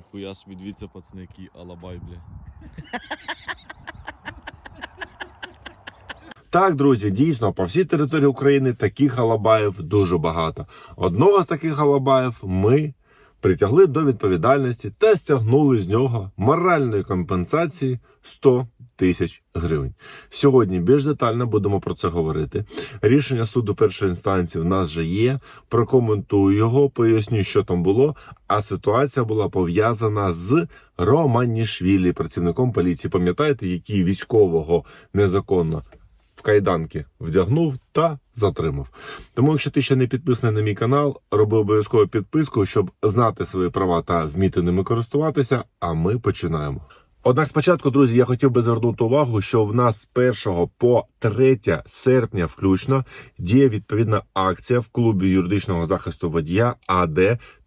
Ніхуя собі дивіться, пацани, який алабай, блядь. Так, друзі, дійсно, по всій території України таких алабаїв дуже багато. Одного з таких алабаїв ми притягли до відповідальності та стягнули з нього моральної компенсації 100 тисяч гривень. Сьогодні більш детально будемо про це говорити. Рішення суду першої інстанції в нас вже є. Прокоментую його, поясню, що там було. А ситуація була пов'язана з Романішвілі, працівником поліції. Пам'ятаєте, який військового незаконно в кайданки вдягнув та затримав. Тому, якщо ти ще не підписаний на мій канал, роби обов'язково підписку, щоб знати свої права та вміти ними користуватися. А ми починаємо. Однак спочатку, друзі, я хотів би звернути увагу, що в нас з 1 по 3 серпня включно діє відповідна акція в клубі юридичного захисту водія АД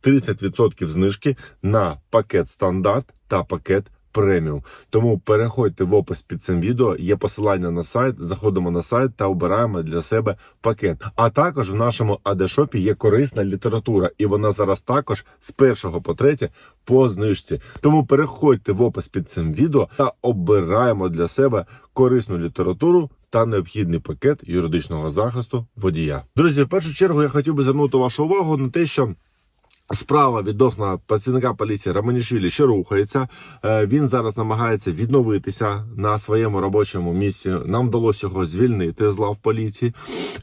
30% знижки на пакет стандарт та пакет преміум. Тому переходьте в опис під цим відео. Є посилання на сайт. Заходимо на сайт та обираємо для себе пакет. А також в нашому АД-шопі є корисна література, і вона зараз також з 1 по 3 по знижці. Тому переходьте в опис під цим відео та обираємо для себе корисну літературу. Та необхідний пакет юридичного захисту водія. Друзі, в першу чергу я хотів би звернути вашу увагу на те, що Справа відносно працівника поліції Романішвілі ще рухається. Е, Він зараз намагається відновитися на своєму робочому місці. Нам вдалося його звільнити з лав поліції.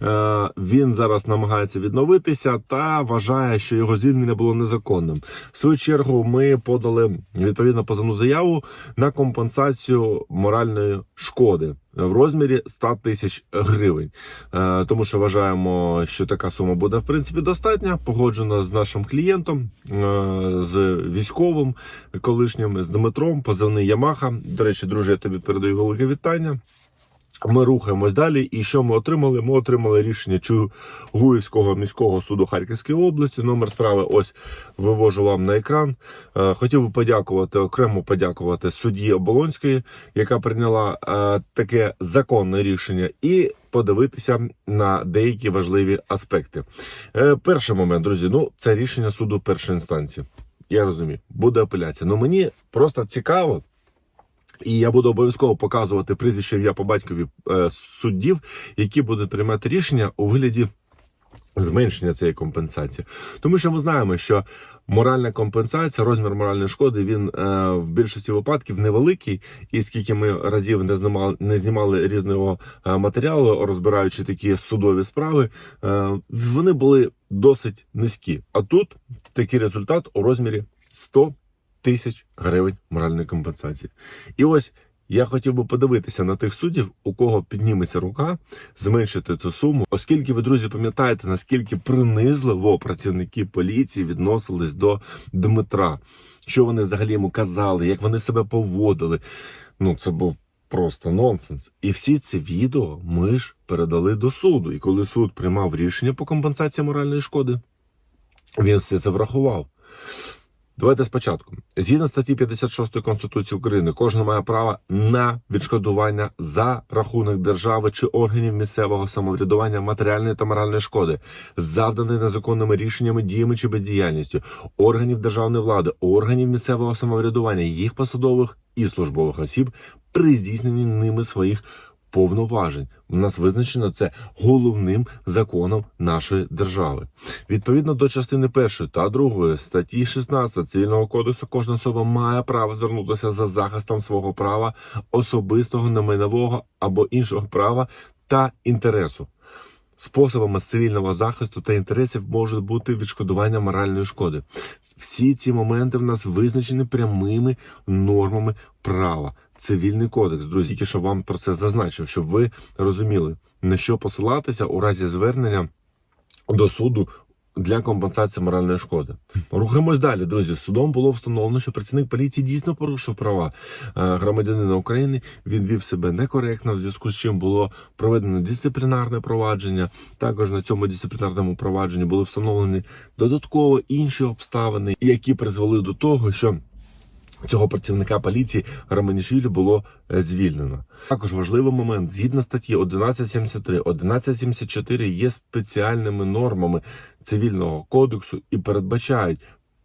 Е, Він зараз намагається відновитися та вважає, що його звільнення було незаконним. В свою чергу ми подали відповідно позовну заяву на компенсацію моральної шкоди. В розмірі 100 тисяч гривень, Е, тому що вважаємо, що така сума буде в принципі достатня. Погоджена з нашим клієнтом, е, з військовим колишнім, з Дмитром, позивний Ямаха. До речі, друже, я тобі передаю велике вітання. Ми рухаємось далі. І що ми отримали? Ми отримали рішення Чугуївського міського суду Харківської області. Номер справи ось вивожу вам на екран. Е, Хотів би подякувати окремо подякувати судді Оболонської, яка прийняла е, таке законне рішення, і подивитися на деякі важливі аспекти. Е, Перший момент, друзі, ну це рішення суду першої інстанції. Я розумію, буде апеляція. Ну мені просто цікаво. І я буду обов'язково показувати прізвище ім'я по батькові е, суддів, які будуть приймати рішення у вигляді зменшення цієї компенсації. Тому що ми знаємо, що моральна компенсація, розмір моральної шкоди, він е, в більшості випадків невеликий. І скільки ми разів не знімали, не знімали різного е, матеріалу, розбираючи такі судові справи, вони були досить низькі. А тут такий результат у розмірі 100 тисяч гривень моральної компенсації. І ось я хотів би подивитися на тих суддів, у кого підніметься рука, зменшити цю суму, оскільки ви, друзі, пам'ятаєте, наскільки принизливо працівники поліції відносились до Дмитра, що вони взагалі йому казали, як вони себе поводили. Ну, це був просто нонсенс. І всі ці відео ми ж передали до суду. І коли суд приймав рішення по компенсації моральної шкоди, він все це врахував. Давайте спочатку. Згідно статті 56 Конституції України, кожен має право на відшкодування за рахунок держави чи органів місцевого самоврядування матеріальної та моральної шкоди, завданої незаконними рішеннями, діями чи бездіяльністю органів державної влади, органів місцевого самоврядування, їх посадових і службових осіб при здійсненні ними своїх повноважень. У нас визначено це головним законом нашої держави. Відповідно до частини першої та другої статті 16 цивільного кодексу, кожна особа має право звернутися за захистом свого права особистого, немайнового або іншого права та інтересу. Способами цивільного захисту та інтересів може бути відшкодування моральної шкоди. Всі ці моменти в нас визначені прямими нормами права. Цивільний кодекс, друзі, тільки що вам про це зазначив, щоб ви розуміли, на що посилатися у разі звернення до суду для компенсації моральної шкоди. Рухаємось далі, друзі. Судом було встановлено, що працівник поліції дійсно порушив права е, громадянина України. Він вів себе некоректно, в зв'язку з чим було проведено дисциплінарне провадження. Також на цьому дисциплінарному провадженні були встановлені додатково інші обставини, які призвели до того, що Цього працівника поліції Романішвілі було е, звільнено. Також важливий момент згідно статті 1173, 1174 є спеціальними нормами цивільного кодексу і передбачають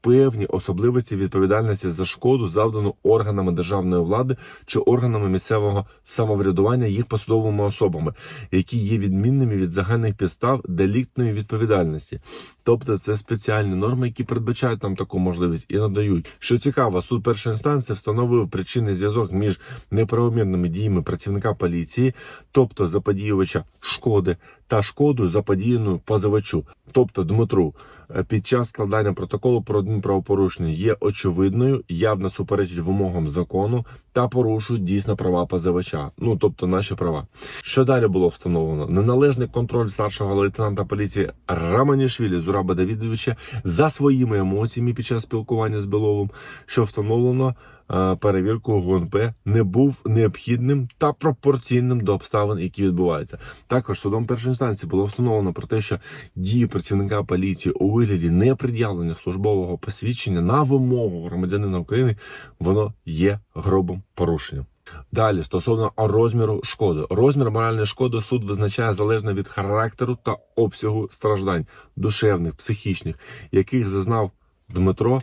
певні особливості відповідальності за шкоду, завдану органами державної влади чи органами місцевого самоврядування їх посадовими особами, які є відмінними від загальних підстав деліктної відповідальності. Тобто це спеціальні норми, які передбачають нам таку можливість і надають. Що цікаво, суд першої інстанції встановив причинний зв'язок між неправомірними діями працівника поліції, тобто заподіювача шкоди, та шкодою заподіяною позивачу, тобто Дмитру. Е, Під час складання протоколу про адмінправопорушення є очевидною, явно суперечить вимогам закону та порушують дійсно права позивача. Ну тобто наші права. Що далі було встановлено? Неналежний контроль старшого лейтенанта поліції Раманішвілі Зураба Давідовича за своїми емоціями під час спілкування з Біловим, що встановлено е, перевіркою ГУНП, не був необхідним та пропорційним до обставин, які відбуваються. Також судом першої інстанції було встановлено про те, що дії працівника поліції у вигляді непред'явлення службового посвідчення на вимогу громадянина України воно є грубим порушенням. Далі стосовно розміру шкоди, розмір моральної шкоди суд визначає залежно від характеру та обсягу страждань душевних, психічних, яких зазнав Дмитро.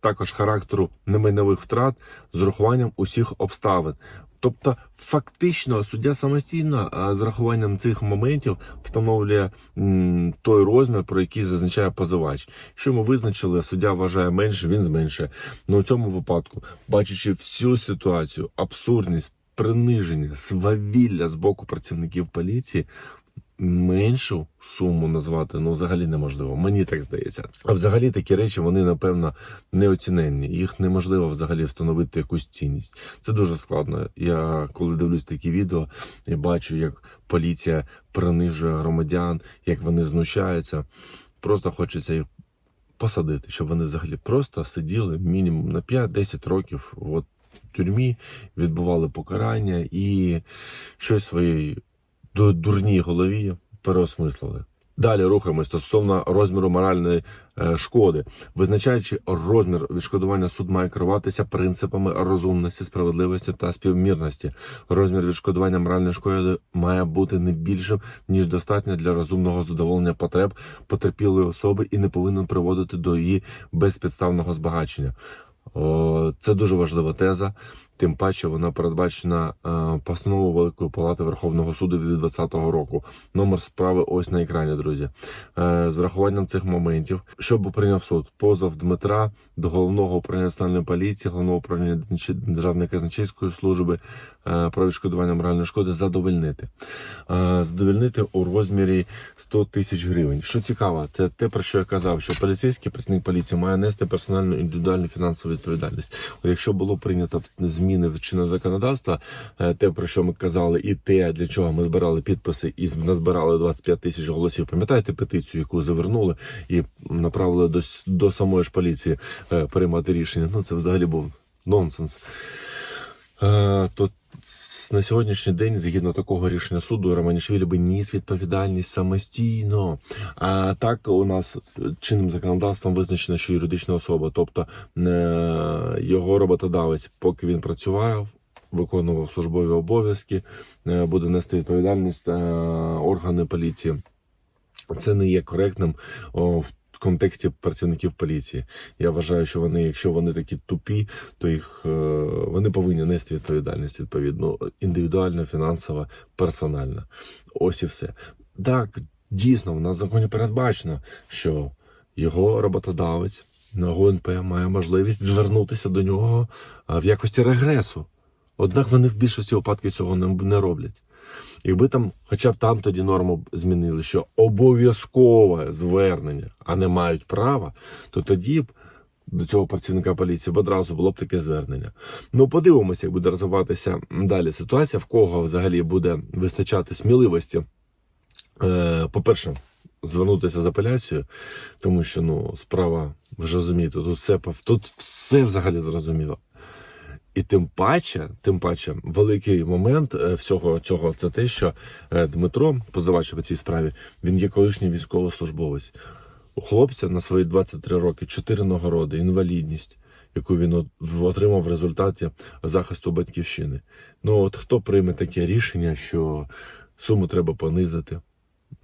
Також характеру немайнових втрат з урахуванням усіх обставин. Тобто, фактично, суддя самостійно з рахуванням цих моментів встановлює той розмір, про який зазначає позивач. Що ми визначили, суддя вважає менше, він зменшує. Ну у цьому випадку, бачачи всю ситуацію, абсурдність, приниження, свавілля з боку працівників поліції. Меншу суму назвати ну взагалі неможливо. Мені так здається. А взагалі такі речі вони напевно неоціненні. Їх неможливо взагалі встановити якусь цінність. Це дуже складно. Я коли дивлюсь такі відео, я бачу, як поліція принижує громадян, як вони знущаються. Просто хочеться їх посадити, щоб вони взагалі просто сиділи мінімум на 5-10 років. От в тюрмі відбували покарання і щось ду- дурній голові переосмислили. Далі рухаємось стосовно розміру моральної е, шкоди. Визначаючи розмір відшкодування, суд має керуватися принципами розумності, справедливості та співмірності. Розмір відшкодування моральної шкоди має бути не більшим ніж достатньо для розумного задоволення потреб потерпілої особи і не повинен приводити до її безпідставного збагачення. О, Це дуже важлива теза. Тим паче вона передбачена е, постановою Великої Палати Верховного суду від 2020 року. Номер справи ось на екрані, друзі. Е, з рахуванням цих моментів, що б прийняв суд, позов Дмитра до головного управління національної поліції, головного управління Державної казначейської служби е, про відшкодування моральної шкоди задовольнити. Е, задовольнити у розмірі 100 тисяч гривень. Що цікаво, це те, про що я казав, що поліцейський працівник поліції має нести персональну індивідуальну фінансову відповідальність. Якщо було прийнято зміни в чинне законодавство, е, те про що ми казали, і те, для чого ми збирали підписи і назбирали 25 тисяч голосів. Пам'ятаєте петицію, яку завернули і направили до, до самої ж поліції е, приймати рішення? Ну це взагалі був нонсенс. Е, то на сьогоднішній день, згідно такого рішення суду, Романішвілі би ніс відповідальність самостійно. А так у нас чинним законодавством визначено, що юридична особа, тобто е, його роботодавець, поки він працював. Виконував службові обов'язки, е, буде нести відповідальність органи поліції. Це не є коректним о, в контексті працівників поліції. Я вважаю, що вони, якщо вони такі тупі, то їх е, вони повинні нести відповідальність відповідно індивідуально, фінансово, персонально. Ось і все. Так, дійсно, в нас в законі передбачено, що його роботодавець на ГУНП має можливість звернутися до нього в якості регресу. Однак вони в більшості випадків цього не роблять. Якби там, хоча б там тоді норму змінили, що обов'язкове звернення, а не мають права, то тоді б до цього працівника поліції б одразу було б таке звернення. Ну, подивимося, як буде розвиватися далі ситуація, в кого взагалі буде вистачати сміливості. Е, по-перше, звернутися з апеляцією, тому що ну, справа, ви ж розумієте, тут все, тут все взагалі зрозуміло. І тим паче, тим паче, великий момент е, всього цього це те, що е, Дмитро, позивач в цій справі, він є колишній військовослужбовець. У хлопця на свої 23 роки чотири нагороди, інвалідність, яку він отримав в результаті захисту батьківщини. Ну от хто прийме таке рішення, що суму треба понизити?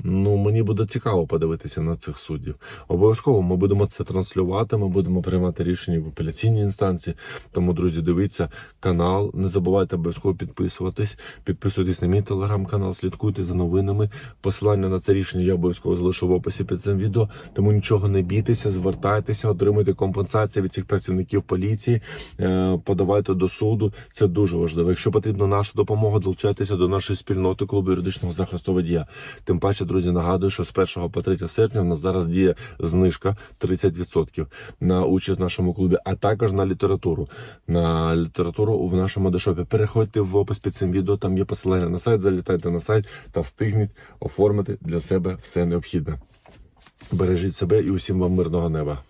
Ну, мені буде цікаво подивитися на цих суддів. Обов'язково ми будемо це транслювати. Ми будемо приймати рішення в апеляційній інстанції. Тому, друзі, дивіться канал. Не забувайте обов'язково підписуватись. Підписуйтесь на мій телеграм-канал, слідкуйте за новинами. Посилання на це рішення я обов'язково залишу в описі під цим відео. Тому нічого не бійтеся, звертайтеся, отримуйте компенсацію від цих працівників поліції. е, Подавайте до суду. Це дуже важливо. Якщо потрібна наша допомога, долучайтеся до нашої спільноти клубу юридичного захисту водія. Тим паче, друзі, нагадую, що з 1 по 3 серпня в нас зараз діє знижка 30% на участь в нашому клубі, а також на літературу. На літературу в нашому дешопі. Переходьте в опис під цим відео. Там є посилання на сайт. Залітайте на сайт та встигніть оформити для себе все необхідне. Бережіть себе і усім вам мирного неба.